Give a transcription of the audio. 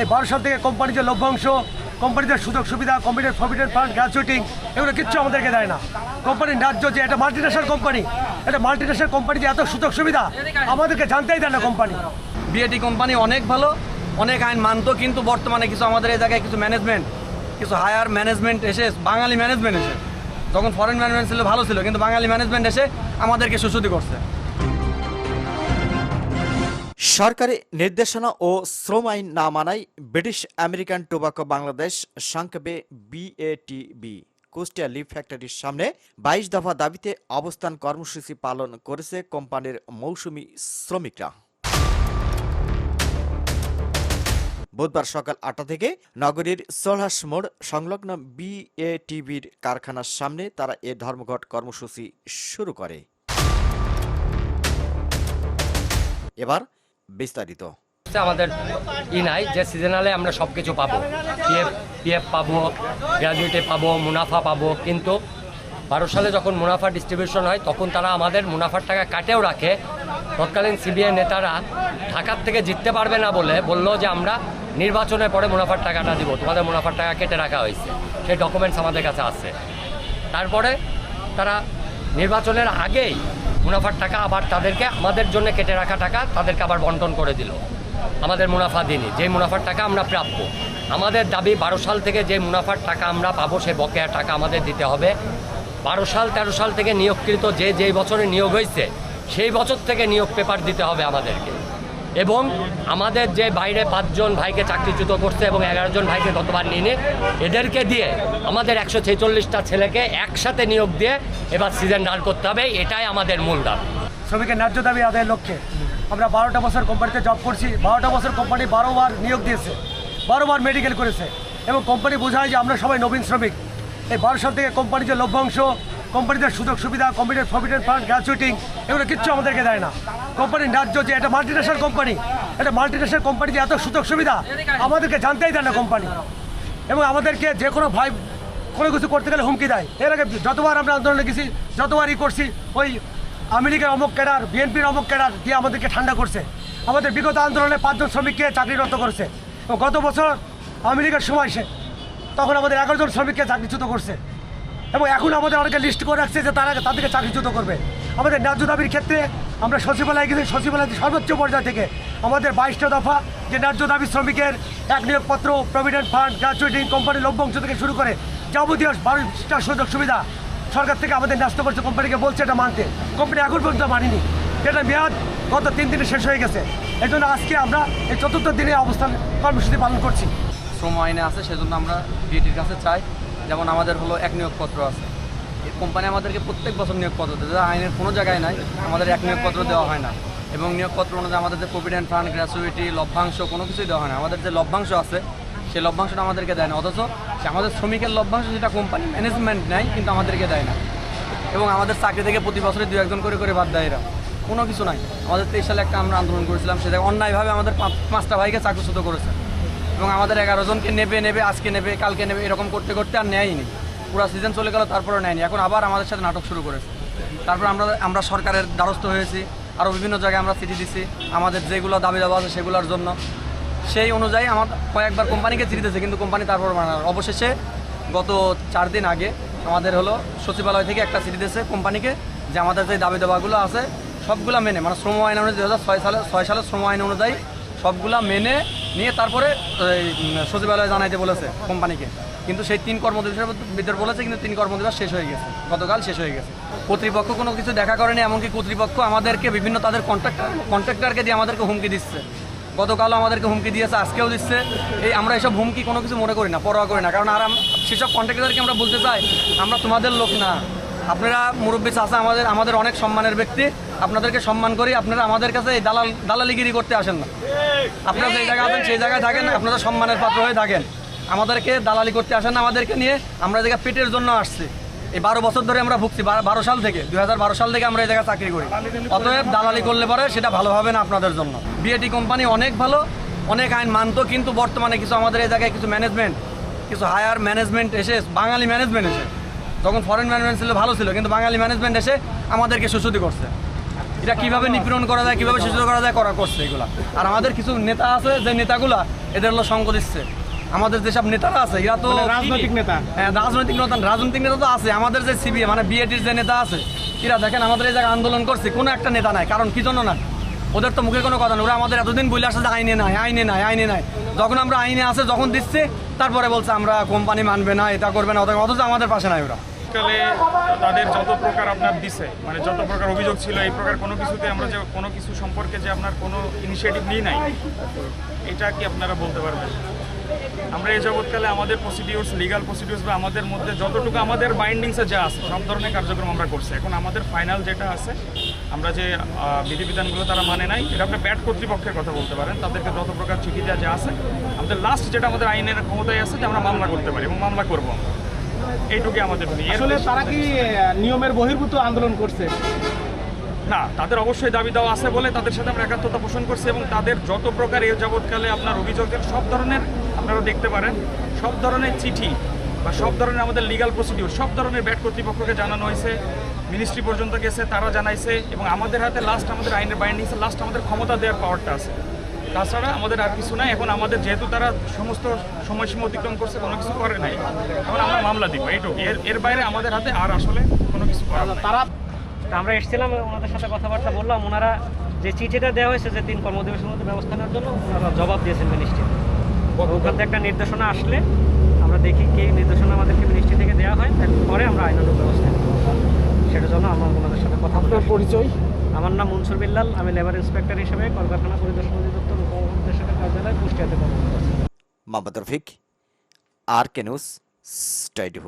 এই বারো সাল থেকে কোম্পানির যে লভ্যাংশ কোম্পানিদের সুযোগ সুবিধা, কোম্পানির প্রভিডেন্ট ফান্ড গ্র্যাচুইটিং এগুলো কিচ্ছু আমাদেরকে দেয় না। কোম্পানির ন্যায্য যে এটা মাল্টিনেশনাল কোম্পানি এটা মাল্টিনেশনাল কোম্পানি যে এত সুযোগ সুবিধা, আমাদেরকে জানতেই দেয় না কোম্পানি। বিএটি কোম্পানি অনেক ভালো, অনেক আইন মানতো, কিন্তু বর্তমানে কিছু আমাদের এই জায়গায় কিছু ম্যানেজমেন্ট কিছু হায়ার ম্যানেজমেন্ট এসে, বাঙালি ম্যানেজমেন্ট এসে তখন ফরেন ম্যানেজমেন্ট ছিল, ভালো ছিল, কিন্তু বাঙালি ম্যানেজমেন্ট এসে আমাদেরকে সুশুদ্ধি করছে। সরকারি নির্দেশনা ও শ্রম আইন না মানায় ব্রিটিশ আমেরিকান টোবাকো বাংলাদেশ সংক্ষেপে বিএটিবি কুষ্টিয়া লিভ ফ্যাক্টরির সামনে বাইশ দফা দাবিতে অবস্থান কর্মসূচি পালন করেছে কোম্পানির মৌসুমি শ্রমিকরা। বুধবার সকাল আটটা থেকে নগরীর সোলহাস মোড় সংলগ্ন বিএটিভির কারখানার সামনে তারা এ ধর্মঘট কর্মসূচি শুরু করে। এবার বিস্তারিত। আমাদের ই নাই, যে সিজনালে আমরা সব কিছু পাবো পিএফ পাবো গ্র্যাজুয়েটে পাবো, মুনাফা পাবো। কিন্তু বারো সালে যখন মুনাফা ডিস্ট্রিবিউশন হয়, তখন তারা আমাদের মুনাফার টাকা কাটেও রাখে। তৎকালীন সিবিআই নেতারা ঢাকার থেকে জিততে পারবে না বলে বলল যে, আমরা নির্বাচনের পরে মুনাফার টাকাটা দিব। তোমাদের মুনাফার টাকা কেটে রাখা হয়েছে। সেই ডকুমেন্টস আমাদের কাছে আছে। তারপরে তারা নির্বাচনের আগেই মুনাফার টাকা আবার তাদেরকে, আমাদের জন্য কেটে রাখা টাকা তাদেরকে আবার বন্টন করে দিল। আমাদের মুনাফা দিনই যে মুনাফার টাকা আমরা প্রাপ্য, আমাদের দাবি বারো সাল থেকে যে মুনাফার টাকা আমরা পাবো, সে বকেয়া টাকা আমাদের দিতে হবে। বারো সাল, তেরো সাল থেকে নিয়োগকৃত যে যেই বছরে নিয়োগ হয়েছে সেই বছর থেকে নিয়োগ পেপার দিতে হবে আমাদেরকে। এবং আমাদের যে বাইরে পাঁচজন ভাইকে চাকরিচ্যুত করছে এবং এগারো জন ভাইকে গতবার নিয়ে এদেরকে দিয়ে আমাদের একশো ছেচল্লিশটা ছেলেকে একসাথে নিয়োগ দিয়ে এবার সিজন রান করতে হবে। এটাই আমাদের মূল দাবি। শ্রমিকের ন্যায্য দাবি আদায়ের লক্ষ্যে। আমরা বারোটা বছর কোম্পানিতে জব করছি, বারোটা বছর কোম্পানি বারোবার নিয়োগ দিয়েছে, বারোবার মেডিকেল করেছে এবং কোম্পানি বোঝায় যে আমরা সবাই নবীন শ্রমিক। এই বারো সাল থেকে কোম্পানির যে লভ্যাংশ কোম্পানিদের সুযোগ সুবিধা, কোম্পানির প্রভিডেন্ট ফান্ড গ্র্যাচুইটিং এগুলো কিচ্ছু আমাদেরকে দেয় না। কোম্পানির ন্যায্য যে একটা মাল্টিনেশনাল কোম্পানি এটা মাল্টিনেশনাল কোম্পানি যে এত সুযোগ সুবিধা, আমাদেরকে জানতেই দেয় না কোম্পানি। এবং আমাদেরকে যে কোনো ভাই কোনো কিছু করতে গেলে হুমকি দেয়। এর আগে যতবার আমরা আন্দোলনে গেছি, যতবার ই করছি, ওই আমেরিকার অমুক ক্যাডার, বিএনপির অমুক ক্যাডার দিয়ে আমাদেরকে ঠান্ডা করছে। আমাদের বিগত আন্দোলনে পাঁচজন শ্রমিককে চাকরিরত করছে। গত বছর আমেরিকার সময় সে তখন আমাদের এগারো জন শ্রমিককে চাকরিচ্যুত করছে। এবং এখন আমাদের অনেকে লিস্ট করে রাখছে যে তারা তাদেরকে চাকরিচ্যুত করবে। আমাদের ন্যায্য দাবির ক্ষেত্রে আমরা সচিবালয়ে গেছি সচিবালয় সর্বোচ্চ পর্যায় থেকে। আমাদের বাইশটা দফা যে ন্যায্য দাবি শ্রমিকের এক নিয়োগপত্র প্রভিডেন্ট ফান্ড গ্র্যাচুইটিং কোম্পানির লভ্যাংশ থেকে শুরু করে যাবতীয় বারোটা সুযোগ সুবিধা সরকার থেকে আমাদের ন্যস্ত করছে কোম্পানিকে বলছে এটা মানতে। কোম্পানি এখন পর্যন্ত মানিনি যেটা মেয়াদ গত তিন দিনে শেষ হয়ে গেছে। এই জন্য আজকে আমরা এই চতুর্থ দিনে অবস্থান কর্মসূচি পালন করছি। শ্রম আইনে আছে, সেজন্য আমরা বিএটির কাছে চাই। যেমন আমাদের হলো এক নিয়োগপত্র আছে। এই কোম্পানি আমাদেরকে প্রত্যেক বছর নিয়োগপত্র দেয়। যা আইনের কোনো জায়গায় নাই, আমাদের এক নিয়োগপত্র দেওয়া হয় না। এবং নিয়োগপত্র অনুযায়ী আমাদের যে প্রভিডেন্ট ফান্ড, গ্র্যাচুইটি, লভ্যাংশ কোনো কিছুই দেওয়া হয় না। আমাদের যে লভ্যাংশ আছে, সেই লভ্যাংশটা আমাদেরকে দেয় না। অথচ সে আমাদের শ্রমিকের লভ্যাংশ যেটা কোম্পানি ম্যানেজমেন্ট নেয়, কিন্তু আমাদেরকে দেয় না। এবং আমাদের চাকরি থেকে প্রতি বছরে দু একজন করে করে বাদ দেয় এরা। কোনো কিছু নাই। আমাদের তেইশ সালে একটা আমরা আন্দোলন করেছিলাম, সেটা অন্যায়ভাবে আমাদের পাঁচ পাঁচটা ভাইকে চাকরিচ্যুত করেছে। এবং আমাদের এগারো জনকে নেবে নেবে, আজকে নেবে, কালকে নেবে, এরকম করতে করতে আর নেয়নি। পুরো সিজন চলে গেল, তারপরেও নেয়নি। এখন আবার আমাদের সাথে নাটক শুরু করেছে। তারপর আমরা আমরা সরকারের দ্বারস্থ হয়েছি আরও বিভিন্ন জায়গায় আমরা চিঠি দিছি, আমাদের যেগুলো দাবি দাবা আছে সেগুলোর জন্য। সেই অনুযায়ী আমার কয়েকবার কোম্পানিকে চিঠি দিয়েছে, কিন্তু কোম্পানি তারপর মানে অবশেষে গত চার দিন আগে আমাদের হলো সচিবালয় থেকে একটা চিঠি দিয়েছে কোম্পানিকে যে আমাদের যে দাবি দাবাগুলো আছে সবগুলো মেনে মানে শ্রম আইন অনুযায়ী দু হাজার ছয় সালে, ছয় সালের শ্রম আইন অনুযায়ী সবগুলা মেনে নিয়ে তারপরে সচিবালয়ে জানাইতে বলেছে কোম্পানিকে। কিন্তু সেই তিন কর্মদিবসের ভিতর বলেছে, কিন্তু তিন কর্মদিবস শেষ হয়ে গেছে। গতকাল শেষ হয়ে গেছে। কর্তৃপক্ষ কোনো কিছু দেখা করেনি, এমনকি কর্তৃপক্ষ আমাদেরকে বিভিন্ন তাদের কন্ট্রাক্টর কন্ট্রাক্টরকে দিয়ে আমাদেরকে হুমকি দিচ্ছে। গতকালও আমাদেরকে হুমকি দিয়েছে, আজকেও দিচ্ছে। এই, আমরা এসব হুমকি কোনো কিছু মনে করি না, পরোয়া করি না। কারণ আর সেসব কন্ট্রাক্টরকে আমরা বলতে চাই, আমরা তোমাদের লোক না। আপনারা মুরব্বী চাষা আমাদের আমাদের অনেক সম্মানের ব্যক্তি। আপনাদেরকে সম্মান করি, আপনারা আমাদের কাছে এই দালাল দালালিগিরি করতে আসেন না। আপনারা যেই জায়গায় আছেন সেই জায়গায় থাকেন, আপনারা সম্মানের পাত্র হয়ে থাকেন। আমাদেরকে দালালি করতে আসেন না আমাদেরকে নিয়ে আমরা এই জায়গায় পেটের জন্য আসছি। এই বারো বছর ধরে আমরা ভুগছি, বারো- সাল থেকে দু হাজার বারো সাল থেকে আমরা এই জায়গায় চাকরি করি। অতএব দালালি করলে পরে সেটা ভালো হবে না আপনাদের জন্য। বিএটি কোম্পানি অনেক ভালো, অনেক আইন মানতো, কিন্তু বর্তমানে কিছু আমাদের এই জায়গায় কিছু ম্যানেজমেন্ট কিছু হায়ার ম্যানেজমেন্ট এসে, বাঙালি ম্যানেজমেন্ট এসে তখন ফরেন ম্যানেজমেন্ট ছিল, ভালো ছিল, কিন্তু বাঙালি ম্যানেজমেন্ট এসে আমাদেরকে সুশুদ্ধি করছে। এটা কীভাবে নিপীড়ন করা যায় কীভাবে শিশু করা যায় করা করছে এগুলা। আর আমাদের কিছু নেতা আছে যে নেতাগুলা এদের হলো সঙ্গ দিচ্ছে। আমাদের যেসব নেতারা আছে এরা তো মানে রাজনৈতিক নেতা? হ্যাঁ রাজনৈতিক নেতা রাজনৈতিক নেতা তো আছে আমাদের যে সিবি মানে বিএটির যে নেতা আছে এরা দেখেন আমাদের এই জায়গায় আন্দোলন করছে কোনো একটা নেতা নাই কারণ কি জন্য না? ওদের তো মুখে কোনো কথা নেই ওরা আমাদের এতদিন বলে আসছে যে আইনে নাই আইনে নাই আইনে নাই। যখন আমরা আইনে আছে যখন দিচ্ছে তারপরে বলছে আমরা কোম্পানি মানবে না এটা করবে না অথচ আমাদের পাশে নাই ওরা। কালে তাদের যত প্রকার আপনার দিছে মানে যত প্রকার অভিযোগ ছিল, এই প্রকার কোনো কিছুতে আমরা যে, কোনো কিছু সম্পর্কে যে আপনার কোনো ইনিশিয়েটিভ নিই নাই, এটা কি আপনারা বলতে পারবেন? আমরা এই জগৎকালে আমাদের প্রসিডিউরস লিগাল প্রসিডিউরস বা আমাদের মধ্যে যতটুকু আমাদের বাইন্ডিংসে যা আছে, সব ধরনের কার্যক্রম আমরা করছি। এখন আমাদের ফাইনাল যেটা আছে, আমরা যে বিধিবিধানগুলো তারা মানে নাই, এটা আপনি ব্যাট কর্তৃপক্ষের কথা বলতে পারেন, তাদেরকে যত প্রকার চিঠি দেওয়া যা আছে, আমাদের লাস্ট যেটা আমাদের আইনের ক্ষমতায় আছে, যে আমরা মামলা করতে পারি এবং মামলা করব আমরা। এইটুকুই আমাদের আসলে তারা কি নিয়মের বহির্ভূত আন্দোলন করছে? না তাদের অবশ্যই দাবি দেওয়া আছে বলে তাদের সাথে আমরা একাত্মতা পোষণ করছি এবং তাদের যত প্রকার এই যাবৎকালে আপনার অভিযোগের সব ধরনের আপনারা দেখতে পারেন সব ধরনের চিঠি বা সব ধরনের আমাদের লিগাল প্রসিডিউর সব ধরনের ব্যাট কর্তৃপক্ষকে জানানো হয়েছে মিনিস্ট্রি পর্যন্ত গেছে তারা জানাইছে এবং আমাদের হাতে লাস্ট আমাদের আইনের বাইন্ডিংসে লাস্ট আমাদের ক্ষমতা দেওয়ার পাওয়ারটা আছে। তাছাড়া আমাদের আর কিছু নাই। এখন আমাদের যেহেতু তারা সমস্ত সময়সীমা অতিক্রম করছে কোনো কিছু করে নাই। এখন আমরা মামলা দিব এইটুকু এর এর বাইরে আমাদের হাতে আর আসলে কোনো কিছু তারা আমরা এসেছিলাম ওনাদের সাথে কথাবার্তা বললাম। ওনারা যে চিঠিটা দেওয়া হয়েছে যে তিন কর্মদিবসের মধ্যে ব্যবস্থা নেওয়ার জন্য ওনারা জবাব দিয়েছেন মিনিস্ট্রি ওখান থেকে একটা নির্দেশনা আসলে আমরা দেখি কি নির্দেশনা আমাদেরকে মিনিস্ট্রি থেকে দেওয়া হয়। তারপরে আমরা আইনানুগ ব্যবস্থা নেব। সেটার জন্য আমরা ওনাদের সাথে কথা পরিচয়? আমার নাম মনসুর বিল্লাল, আমি লেবার ইন্সপেক্টর হিসেবে কলকারখানা পরিদর্শন অধিদপ্তর উপনির্দেশকের কার্যালয় কুষ্টিয়াতে কর্মরত আছি Mohammad Rafiq R K news twenty